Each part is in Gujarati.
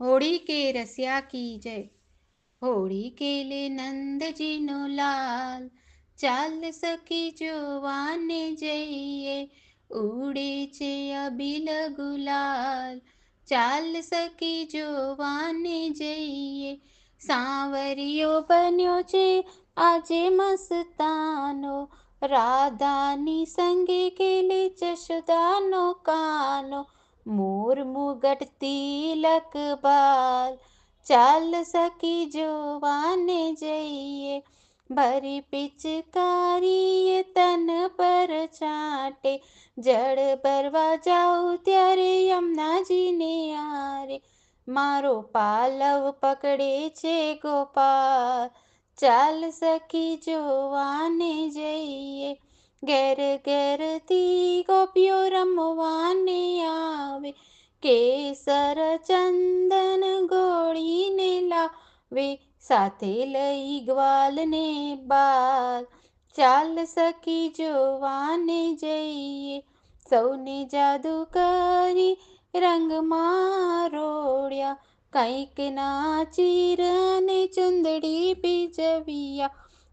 હોળી કે રસિયા કી જય? હોળી કેલે નંદજીનો લાલ, ચાલ સખી જોવાને જઈએ. ઉડે છે અબિલ ગુલાલ, ચાલ સખી જોવાને જઈએ. સાવરિયો બન્યો છે આજે મસ્તાનો, રાધાની સંગે કેલે જશોદાનો કાનો. મોર મુગટ તિલક બાલ ચાલ સખી જોવાને જઈએ ભરી પિચકારીએ તન પર છાંટે જળ ભરવા જાઉં ત્યારે યમુનાજીને આરે મારો પાલવ પકડે છે ગોપાલ ચાલ સખી જોવાને જઈએ ઘેર ઘેરથી ગોપીઓ કેસર ચંદન ગોળીને લાવે, સાથે લઈ ગ્વાલને બાલ ચાલ સખી જોવાને જઈએ, સૌને જાદુ કરી રંગમાં રોડ્યા કંઈક નાચી અને ચુંદડી બીજવિયા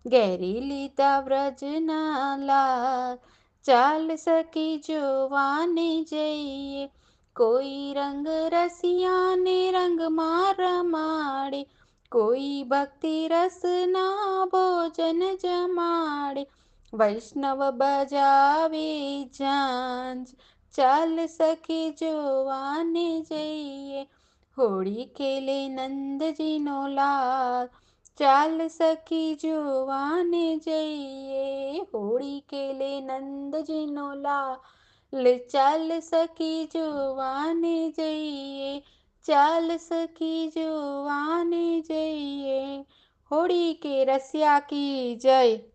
ઘેરી લીધા વ્રજના લાલ ચાલ સખી જોવાને જઈએ કોઈ રંગ રસિયાને રંગમાં રમાડે કોઈ ભક્તિ રસના ભોજન જમાડે વૈષ્ણવ બજાવે ઝાંઝ ચાલ સખી જોવાને જઈએ હોળી ખેલે નંદજીનો લાલ ચાલ સખી જોવાને જઈએ હોળી ખેલે નંદજીનો લાલ ले चाल सकी जो वाने जइए, चाल सकी जो वाने जइए। होड़ी के रसिया की जय।